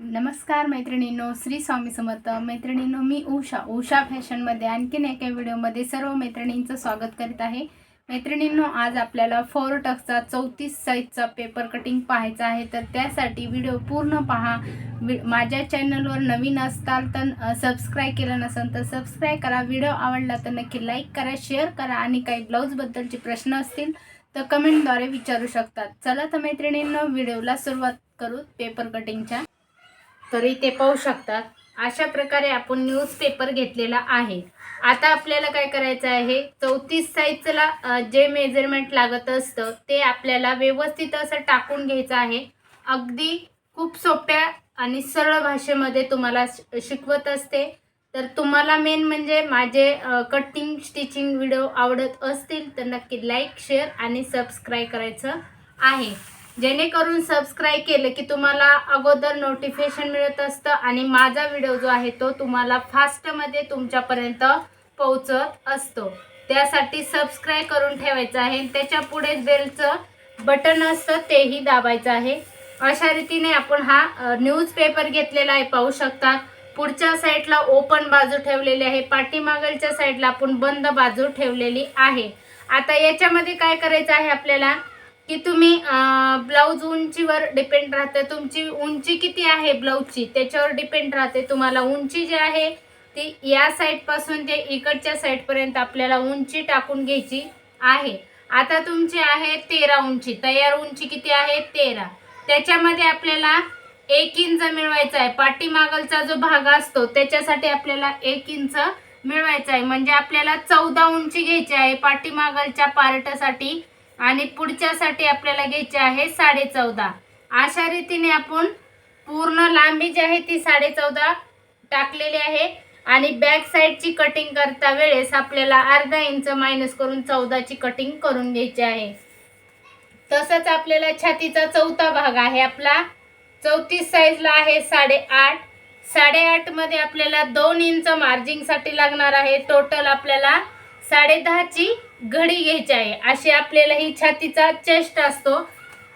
नमस्कार मैत्रिणींनो श्री स्वामी समर्थ. मैत्रिणींनो मी उषा उषा फॅशनमध्ये आणखीन एका व्हिडिओमध्ये सर्व मैत्रिणींचं स्वागत करीत आहे. मैत्रिणींनो आज आपल्याला फोर टक्सचा चौतीस साईजचा पेपर कटिंग पाहायचा आहे. तर त्यासाठी व्हिडिओ पूर्ण पहा. वि- माझ्या चॅनलवर नवीन असताल तर सबस्क्राईब केलं नसेल तर सबस्क्राईब करा. व्हिडिओ आवडला तर नक्की लाईक करा शेअर करा आणि काही ब्लाऊजबद्दलचे प्रश्न असतील तर कमेंटद्वारे विचारू शकतात. चला तर मैत्रिणींनो व्हिडिओला सुरुवात करू पेपर कटिंगच्या तरी ते पाहू शकतात. अशा प्रकारे आपण न्यूजपेपर घेतलेला आहे. आता आपल्याला काय करायचं आहे? चौतीस साईजला जे मेजरमेंट लागत असतं ते आपल्याला व्यवस्थित असं टाकून घ्यायचं आहे. अगदी खूप सोप्या आणि सरळ भाषेमध्ये तुम्हाला श- शिकवत असते. तर तुम्हाला मेन म्हणजे माझे कटिंग स्टिचिंग व्हिडिओ आवडत असतील तर नक्की लाईक शेअर आणि सबस्क्राईब करायचं आहे. जेणेकरून सबस्क्राईब केलं की तुम्हाला अगोदर नोटिफिकेशन मिळत असतं आणि माझा व्हिडिओ जो आहे तो तुम्हाला फास्टमध्ये तुमच्यापर्यंत पोहोचत असतो. त्यासाठी सबस्क्राईब करून ठेवायचं आहे. त्याच्या पुढे बेलचं बटन असतं तेही दाबायचं आहे. अशा रीतीने आपण हा न्यूजपेपर घेतलेला आहे पाहू शकता. पुढच्या साईडला ओपन बाजू ठेवलेली आहे. पाठीमागलच्या साईडला आपण बंद बाजू ठेवलेली आहे. आता याच्यामध्ये काय करायचं आहे आपल्याला? की तुम्ही ब्लाऊज उंचीवर डिपेंड राहते. तुमची उंची किती आहे ब्लाऊजची? त्याच्यावर डिपेंड राहते. तुम्हाला उंची जी आहे ती या साईडपासून ते इकडच्या साईडपर्यंत आपल्याला उंची टाकून घ्यायची आहे. आता तुमची आहे तेरा उंची. तयार उंची किती आहे? तेरा. त्याच्यामध्ये आपल्याला एक इंच मिळवायचा आहे. पाठीमागलचा जो भाग असतो त्याच्यासाठी आपल्याला एक इंच मिळवायचा आहे. म्हणजे आपल्याला चौदा उंची घ्यायची आहे. पाठीमागलच्या पार्टसाठी आणि पुढच्यासाठी आपल्याला घ्यायची आहे साडे चौदा अशा रीतीने आपण पूर्ण लांबी जी आहे ती साडे चौदा टाकलेली आहे आणि बॅक साईडची कटिंग करता वेळेस आपल्याला अर्धा इंच मायनस करून चौदाची कटिंग करून घ्यायची आहे. तसंच आपल्याला छातीचा चौथा भाग आहे आपला. चौतीस साईजला आहे साडेआठ. साडेआठमध्ये आपल्याला दोन इंच मार्जिंगसाठी लागणार आहे. टोटल आपल्याला साडेदहाची घडी घ्यायची आहे. अशी आपल्याला ही छातीचा चेस्ट असतो.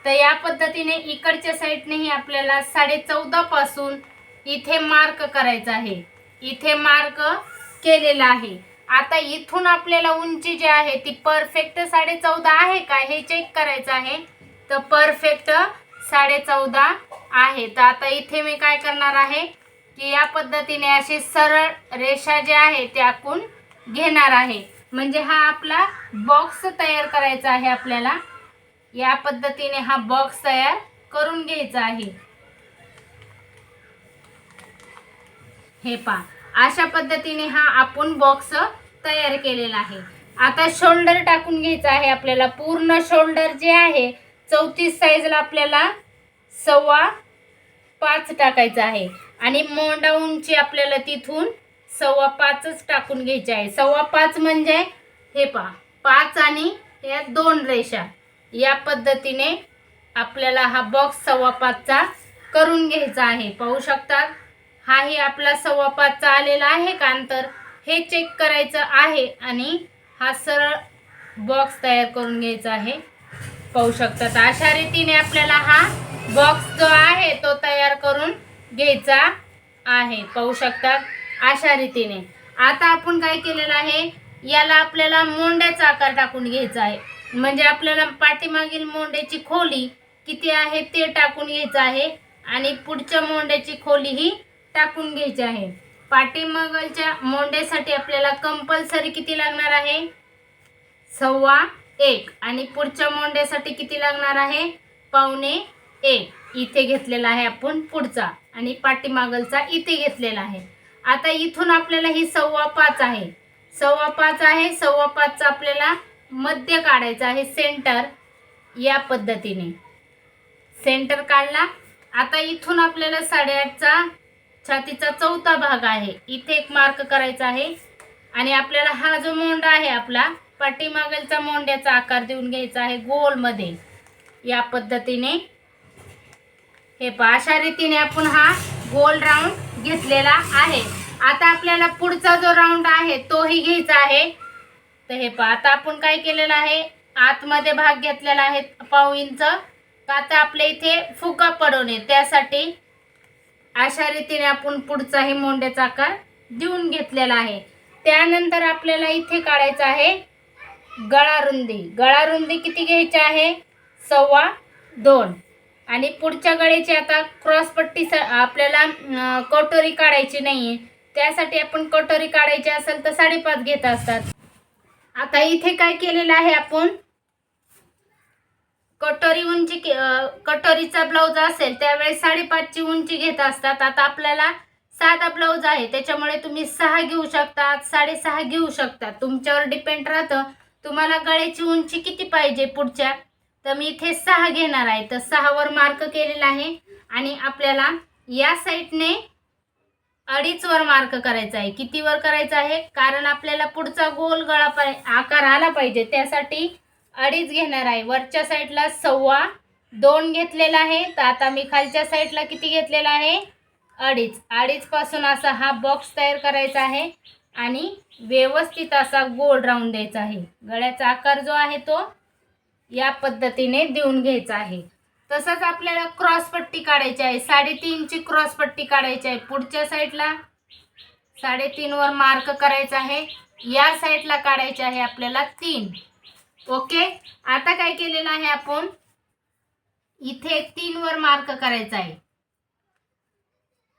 तर या पद्धतीने इकडच्या साईडनेही आपल्याला साडे पासून इथे मार्क करायचा आहे. इथे मार्क केलेला आहे. आता इथून आपल्याला उंची जी आहे ती परफेक्ट साडे चौदा आहे का हे चेक करायचं आहे. तर परफेक्ट साडे चौदा आहे. तर आता इथे मी काय करणार आहे की या पद्धतीने अशी सरळ रेषा जी आहे ते आखून घेणार आहे. म्हणजे हा आपला बॉक्स तयार करायचा आहे आपल्याला. या पद्धतीने हा बॉक्स तयार करून घ्यायचा आहे. हे पहा अशा पद्धतीने हा आपण बॉक्स तयार केलेला आहे. आता शोल्डर टाकून घ्यायचा आहे आपल्याला. पूर्ण शोल्डर जे आहे चौतीस साईजला आपल्याला सव्वा पाच टाकायचं आहे. आणि मोंडा उंची आपल्याला तिथून सव्वा पाचच टाकून घ्यायचे आहे. सव्वा पाच म्हणजे हे पहा पाच आणि या दोन रेषा. या पद्धतीने आपल्याला हा बॉक्स सव्वा पाचचा करून घ्यायचा आहे. पाहू शकतात हाही आपला सव्वा पाचचा आलेला आहे का अंतर? हे चेक करायचं आहे आणि हा सरळ बॉक्स तयार करून घ्यायचा आहे. पाहू शकतात अशा रीतीने आपल्याला हा बॉक्स जो आहे तो तयार करून घ्यायचा आहे. पाहू शकतात अशा रीतीने. आता आपण काय केलेलं आहे? याला आपल्याला मोंड्याचा आकार टाकून घ्यायचा आहे. म्हणजे आपल्याला पाठीमागील मोंड्याची खोली किती आहे ते टाकून घ्यायचं आहे. आणि पुढच्या मोंड्याची खोली ही टाकून घ्यायची आहे. पाठीमागलच्या मोंड्यासाठी आपल्याला कंपल्सरी किती लागणार आहे? सव्वा एक. आणि पुढच्या मोंड्यासाठी किती लागणार आहे? पावणे एक. इथे घेतलेला आहे आपण पुढचा. आणि पाठीमागलचा इथे घेतलेला आहे. आता इथून आपल्याला ही सव्वा पाच आहे. सव्वा पाच आहे सव्वा पाचचा आपल्याला मध्य काढायचा आहे सेंटर या पद्धतीने. सेंटर काढला. आता इथून आपल्याला साडेआठचा छातीचा चौथा भाग आहे. इथे एक मार्क करायचा आहे. आणि आपल्याला हा जो मोंडा आहे आपला पाठीमागलचा मोंड्याचा आकार देऊन घ्यायचा आहे गोलमध्ये. या पद्धतीने. हे पा अशा रीतीने आपण हा गोल राऊंड घेतलेला आहे. आता आपल्याला पुढचा जो राऊंड आहे तोही घ्यायचा आहे. तर हे पहा आता आपण काय केलेलं आहे? आतमध्ये भाग घेतलेला आहे पाव इंच. आता आपल्या इथे फुका पडू नये त्यासाठी अशा रीतीने आपण पुढचाही मोंड्याचा आकार देऊन घेतलेला आहे. त्यानंतर आपल्याला इथे काढायचं आहे गळा रुंदी गळा रुंदी किती घ्यायची आहे? सव्वा दोन. आणि पुढच्या गळ्याची आता क्रॉसपट्टी स आपल्याला कटोरी काढायची नाही आहे त्यासाठी आपण कटोरी काढायची असेल तर साडेपाच घेत असतात. आता इथे काय केलेलं आहे आपण? कटोरी उंची के- कटोरीचा ब्लाऊज असेल त्यावेळेस साडेपाचची उंची घेत असतात. आता आपल्याला साधा ब्लाऊज आहे त्याच्यामुळे तुम्ही सहा घेऊ शकता साडेसहा घेऊ शकता. तुमच्यावर डिपेंड राहतं. तुम्हाला गळ्याची उंची किती पाहिजे पुढच्या? तर मी इथे सहा घेणार आहे. तर सहावर मार्क केलेला आहे. आणि आपल्याला या साईडने अडीचवर मार्क करायचा आहे. कितीवर करायचा आहे? कारण आपल्याला पुढचा गोल गळा पाय आकार आला पाहिजे. त्यासाठी अडीच घेणार आहे. वरच्या साईडला सव्वा दोन घेतलेला आहे. तर आता मी खालच्या साईडला किती घेतलेला आहे? अडीच. अडीचपासून असा हा बॉक्स तयार करायचा आहे. आणि व्यवस्थित असा गोल राऊंड द्यायचा आहे. गळ्याचा आकार जो आहे तो या पद्धतीने देऊन घ्यायचा आहे. तसंच आपल्याला क्रॉसपट्टी काढायची आहे. साडेतीनची क्रॉसपट्टी काढायची आहे. पुढच्या साईडला साडेतीनवर मार्क करायचा आहे. या साईडला काढायचे आहे आपल्याला तीन. ओके? आता काय केलेलं आहे आपण? इथे तीनवर मार्क करायचा आहे.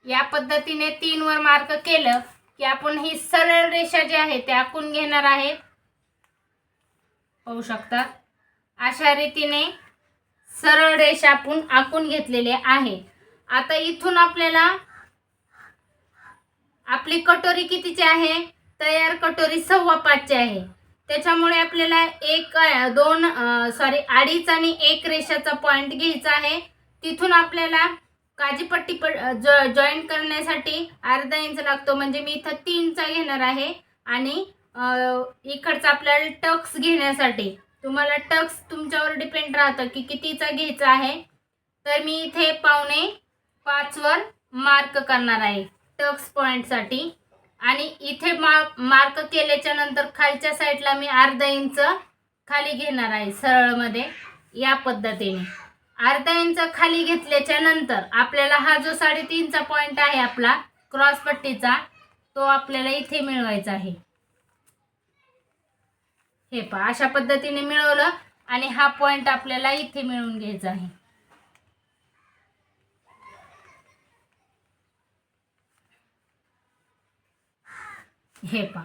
या पद्धतीने तीनवर मार्क केलं की आपण ही सरळ रेषा जी आहे ते आखून घेणार आहे. पाहू शकता? अशा रीतीने सरळ रेषा आपण आखून घेतलेले आहे. आता इथून आपल्याला आपली कटोरी कितीची आहे? तयार कटोरी सव्वा पाचची आहे. त्याच्यामुळे आपल्याला एक दोन सॉरी अडीच आणि एक रेषाचा पॉईंट घ्यायचा आहे. तिथून आपल्याला काजीपट्टी प जॉईंट करण्यासाठी अर्धा इंच लागतो. म्हणजे मी इथं तीनचा घेणार आहे. आणि इकडचा आपल्याला टक्स घेण्यासाठी तुम्हाला टक्स तुमच्यावर डिपेंड राहतं की कितीचा घ्यायचा आहे. तर मी इथे पावणे पाचवर मार्क करणार आहे टक्स पॉईंटसाठी आणि इथे मा मार्क केल्याच्यानंतर खालच्या साईडला मी अर्धा इंच खाली घेणार आहे सरळमध्ये या पद्धतीने. अर्धा इंच खाली घेतल्याच्या नंतर आपल्याला हा जो साडेतीनचा पॉईंट आहे आपला क्रॉस पट्टीचा तो आपल्याला इथे मिळवायचा आहे. हे पहा अशा पद्धतीने मिळवलं आणि हा पॉईंट आपल्याला इथे मिळवून घ्यायचा आहे. हे पहा.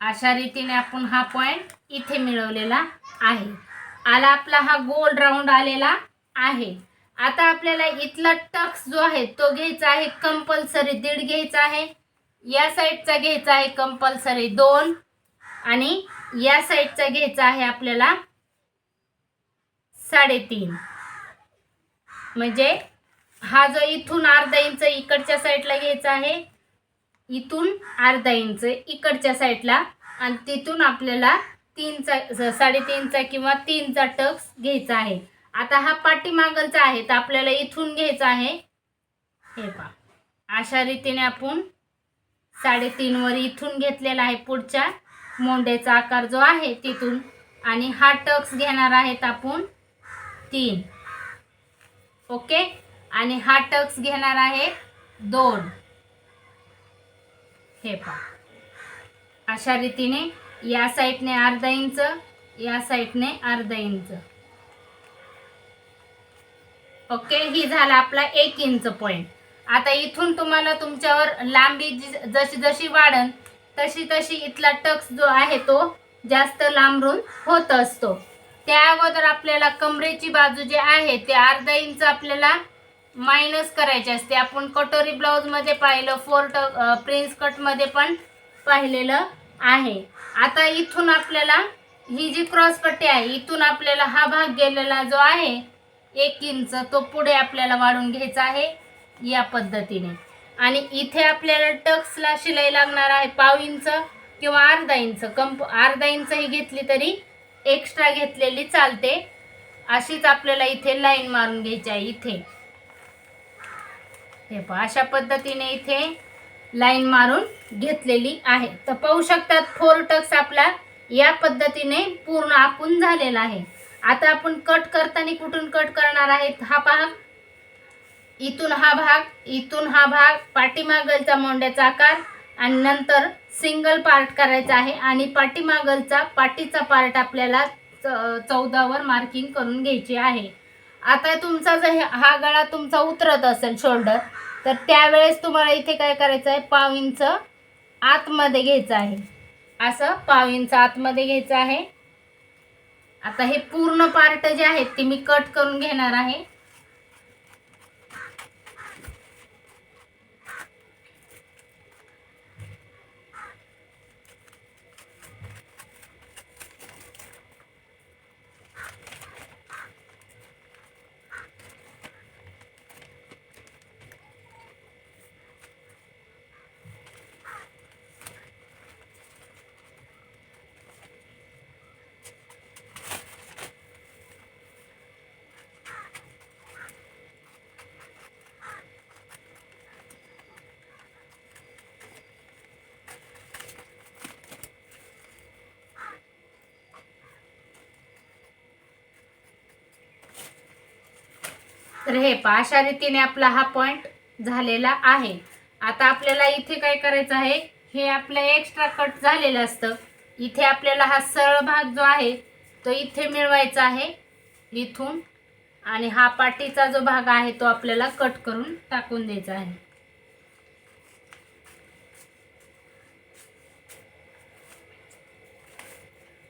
अशा रीतीने आपण हा पॉईंट इथे मिळवलेला आहे. आला आपला हा गोल राऊंड आलेला आहे. आता आपल्याला इथला टक्स जो आहे तो घ्यायचा आहे कंपल्सरी दीड घ्यायचा आहे. या साईडचा घ्यायचा आहे कंपल्सरी दोन. आणि या साईडचा घ्यायचा आहे आपल्याला साडेतीन. म्हणजे हा जो इथून अर्धा इंच इकडच्या साईडला घ्यायचा आहे इथून अर्धा इंच इकडच्या साईडला आणि तिथून आपल्याला तीनचा साडेतीनचा किंवा तीनचा टक्स घ्यायचा आहे. आता हा पाठीमागलचा आहे तर आपल्याला इथून घ्यायचा आहे. हे पा अशा रीतीने आपण साडेतीनवर इथून घेतलेला आहे पुढच्या मोंड्याचा आकार जो आहे तिथून. आणि हा टक्स घेणार आहेत आपण तीन. ओके? आणि हा टक्स घेणार आहे दोन. हे पहा. अशा रीतीने या साईडने अर्धा इंच या साईडने अर्धा इंच. ओके? ही झाला आपला एक इंच पॉईंट आता इथून तुम्हाला तुमच्यावर लांबी जशी जशी वाढन तशी तशी इथला टक्स जो आहे तो जास्त लांबरून होत असतो. त्या अगोदर आपल्याला कमरेची बाजू जी आहे ते अर्धा इंच आपल्याला मायनस करायचे असते. आपण कटोरी ब्लाऊजमध्ये पाहिलं फोर ट प्रिन्स कटमध्ये पण पाहिलेलं आहे. आता इथून आपल्याला ही जी क्रॉसपट्टी आहे इथून आपल्याला हा भाग गेलेला जो आहे एक इंच तो पुढे आपल्याला वाढून घ्यायचा आहे या पद्धतीने. आणि इथे आपल्याला टक्सला शिलाई लागणार आहे पाव इंच किंवा अर्धा इंच. कंप अर्धा इंच ही घेतली तरी एक्स्ट्रा घेतलेली चालते. अशीच आपल्याला इथे लाईन मारून घ्यायची आहे इथे. हे पहा अशा पद्धतीने इथे लाईन मारून घेतलेली आहे. तर पाहू शकतात फोर टक्स आपला या पद्धतीने पूर्ण आखून झालेला आहे. आता आपण कट करताना कुठून कट करणार आहेत? हा पहा. इथून हा भाग इथून हा भाग पाठीमागलचा मोंड्याचा आकार आणि नंतर सिंगल पार्ट करायचा आहे आणि पाठीमागलचा पाठीचा पार्ट आपल्याला च- चौदावर मार्किंग करून घ्यायची आहे. आता तुमचा जर हा गळा तुमचा उतरत असेल शोल्डर तर त्यावेळेस तुम्हाला इथे काय करायचं आहे? पाव इंच आतमध्ये घ्यायचं आहे. असं पाव इंच आतमध्ये घ्यायचं आहे. आता हे पूर्ण पार्ट जे आहेत ते मी कट करून घेणार आहे. तर हे पहा अशा रीतीने आपला हा पॉइंट झालेला आहे. आता आपल्याला इथे काय करायचं आहे? हे आपलं एक्स्ट्रा कट झालेलं असतं. इथे आपल्याला हा सरळ भाग जो आहे तो इथे मिळवायचा आहे इथून. आणि हा पाठीचा जो भाग आहे तो आपल्याला कट करून टाकून द्यायचा आहे.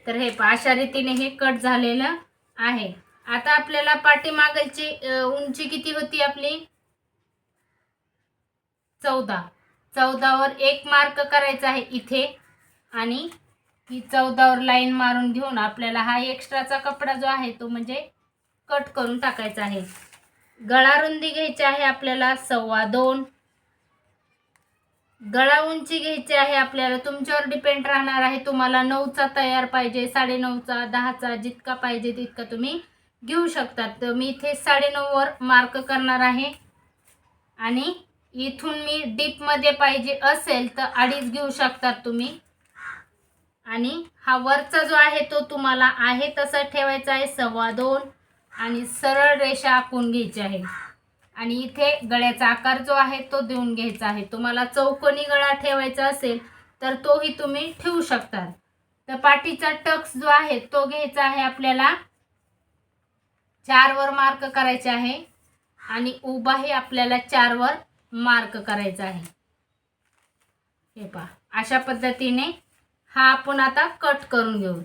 तर हे पहा अशा रीतीने हे कट झालेलं आहे. आता आपल्याला पाठीमागलची उंची किती होती आपली? चौदा. चौदावर एक मार्क करायचा आहे इथे. आणि ही चौदावर लाईन मारून घेऊन आपल्याला हा एक्स्ट्राचा कपडा जो आहे तो म्हणजे कट करून टाकायचा आहे. गळा रुंदी घ्यायची आहे आपल्याला सव्वा दोन. गळा उंची घ्यायची आहे आपल्याला तुमच्यावर डिपेंड राहणार आहे. तुम्हाला नऊचा तयार पाहिजे साडेनऊचा दहाचा जितका पाहिजे तितका तुम्ही घेऊ शकतात. तर मी इथे साडेनऊवर मार्क करणार आहे. आणि इथून मी डीपमध्ये पाहिजे असेल तर अडीच घेऊ शकतात तुम्ही. आणि हा वरचा जो आहे तो तुम्हाला आहे तसा ठेवायचा आहे. सव्वा दोन. आणि सरळ रेषा आखून घ्यायची आहे. आणि इथे गळ्याचा आकार जो आहे तो देऊन घ्यायचा आहे. तुम्हाला चौकोनी गळा ठेवायचा असेल तर तोही तुम्ही ठेवू शकतात. तर पाठीचा टक्स जो आहे तो घ्यायचा आहे आपल्याला चारवर मार्क करायचे आहे. आणि उभाही आपल्याला चारवर मार्क करायचा आहे. हे पहा अशा पद्धतीने हा आपण आता कट करून घेऊ.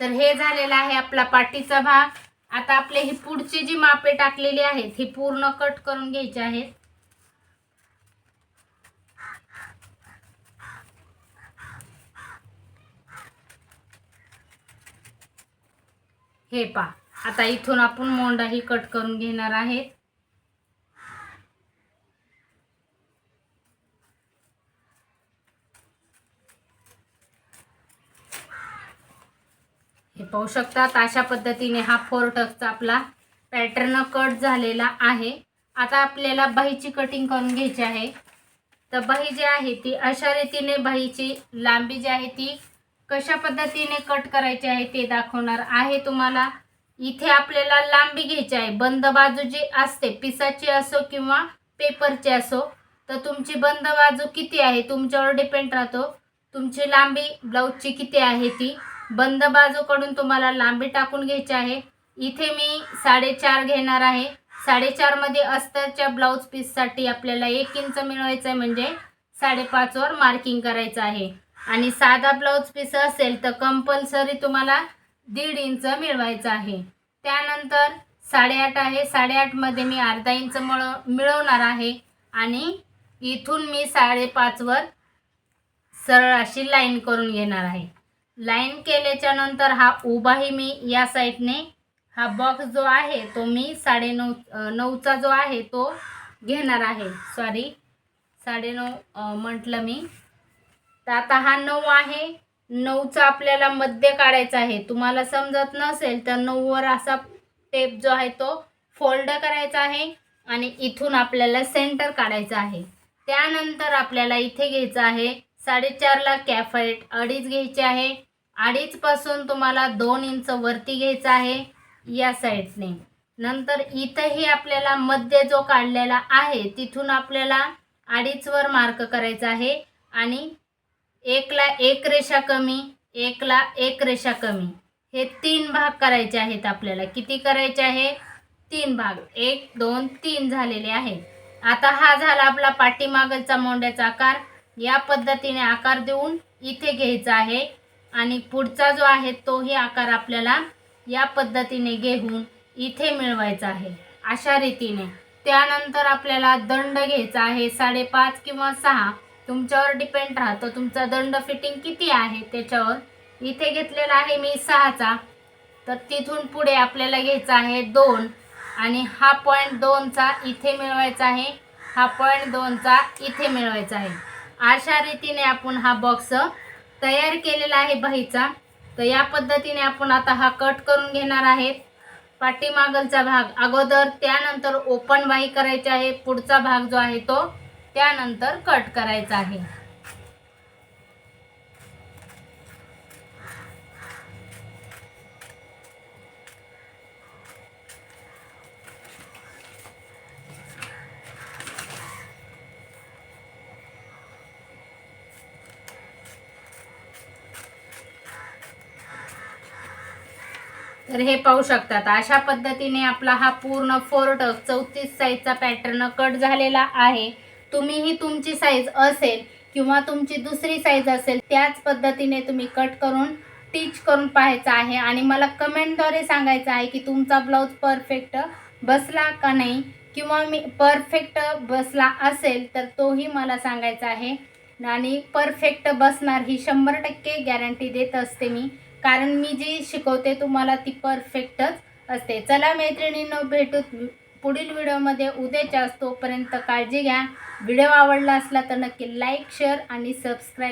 तर हे झालेलं आहे आपला पाठीचा भाग. आता आपले ही पुढची जी मापे टाकलेली आहेत ही पूर्ण कट करून घ्यायची आहेत. हे पा आता इथून आपण मोंडाही कट करून घेणार आहेत. पाहू शकतात अशा पद्धतीने हा फोर टक्सचा आपला पॅटर्न कट झालेला आहे. आता आपल्याला बाहीची कटिंग करून घ्यायची आहे. तर बाही जी आहे ती अशा रीतीने बाहीची लांबी जी आहे ती कशा पद्धतीने कट करायची आहे ते दाखवणार आहे तुम्हाला. इथे आपल्याला लांबी घ्यायची आहे. बंद बाजू जी असते पिसाची असो किंवा पेपरची असो तर तुमची बंद बाजू किती आहे तुमच्यावर डिपेंड राहतो. तुमची लांबी ब्लाऊजची किती आहे ती. बंद बाजूकडून तुम्हाला लांबी टाकून घ्यायची आहे. इथे मी साडेचार घेणार आहे. साडेचारमध्ये अस्तरच्या ब्लाऊज पीससाठी आपल्याला एक इंच मिळवायचं आहे म्हणजे साडेपाचवर मार्किंग करायचं आहे. आणि साधा ब्लाऊज पीस असेल तर कंपल्सरी तुम्हाला दीड इंच मिळवायचं आहे. त्यानंतर साडेआठ आहे. साडेआठमध्ये मी अर्धा इंच मळ मिळवणार आहे. आणि इथून मी साडेपाचवर सरळ अशी लाईन करून घेणार आहे. लाईन केल्याच्यानंतर हा उभाही मी या साईडने हा बॉक्स जो आहे तो मी साडेनऊ नऊचा जो आहे तो घेणार आहे. सॉरी साडेनऊ नऊ म्हटलं मी. तर आता हा नऊ आहे. नऊचा आपल्याला मध्य काढायचा आहे. तुम्हाला समजत नसेल तर नऊवर असा टेप जो आहे तो फोल्ड करायचा आहे आणि इथून आपल्याला सेंटर काढायचा आहे. त्यानंतर आपल्याला इथे घ्यायचं आहे. साडेचारला कॅफेट अडीच घ्यायचे आहे. अडीचपासून तुम्हाला दोन इंच वरती घ्यायचं आहे या साईडने. नंतर इथंही आपल्याला मध्य जो काढलेला आहे तिथून आपल्याला अडीचवर मार्क करायचा आहे आणि एकला एक रेषा कमी एकला एक रेषा कमी. हे तीन भाग करायचे आहेत आपल्याला. किती करायचे आहे? तीन भाग. एक दोन तीन झालेले आहे. आता हा झाला आपला पाठीमागलचा मोंड्याचा आकार. या पद्धतीने आकार देऊन इथे घ्यायचा आहे. आणि पुढचा जो आहे तोही आकार आपल्याला या पद्धतीने घेऊन इथे मिळवायचा आहे. अशा रीतीने. त्यानंतर आपल्याला दंड घ्यायचा आहे साडेपाच किंवा सहा. तुमच्यावर डिपेंड राहतो. तुमचा दंड फिटिंग किती आहे त्याच्यावर इथे घेतलेला आहे मी सहाचा. तर तिथून पुढे आपल्याला घ्यायचा आहे दोन. आणि हा पॉईंट दोनचा इथे मिळवायचा आहे. हा पॉईंट दोनचा इथे मिळवायचा आहे. अशा रीतीने आपण हा बॉक्स तयार केलेला आहे बाहीचा. तर या पद्धतीने आपण आता हा कट करून घेणार आहेत. पाठीमागलचा भाग अगोदर त्यानंतर ओपन बाही करायची आहे. पुढचा भाग जो आहे तो त्यानंतर कट करायचा आहे. तर हे पाहू शकतात. अशा पद्धतीने आपला हा पूर्ण फोर्ट चौतीस साईजचा पॅटर्न कट झालेला आहे. तुम्हीही तुमची साईज असेल किंवा तुमची दुसरी साईज असेल त्याच पद्धतीने तुम्ही कट करून टीच करून पाहायचं आहे. आणि मला कमेंटद्वारे सांगायचं आहे की तुमचा ब्लाऊज परफेक्ट बसला का नाही? किंवा मी परफेक्ट बसला असेल तर तोही मला सांगायचा आहे. आणि परफेक्ट बसणार ही शंभर टक्के गॅरंटी देत असते मी. कारण मी जी शिकवते तुम्हाला ती परफेक्टच असते. चला मैत्रिणींनो भेटू पुढील व्हिडिओमध्ये. उद्याच्या तोपर्यंत काळजी घ्या. व्हिडिओ आवडला असला तर नक्की लाईक शेअर आणि सबस्क्राईब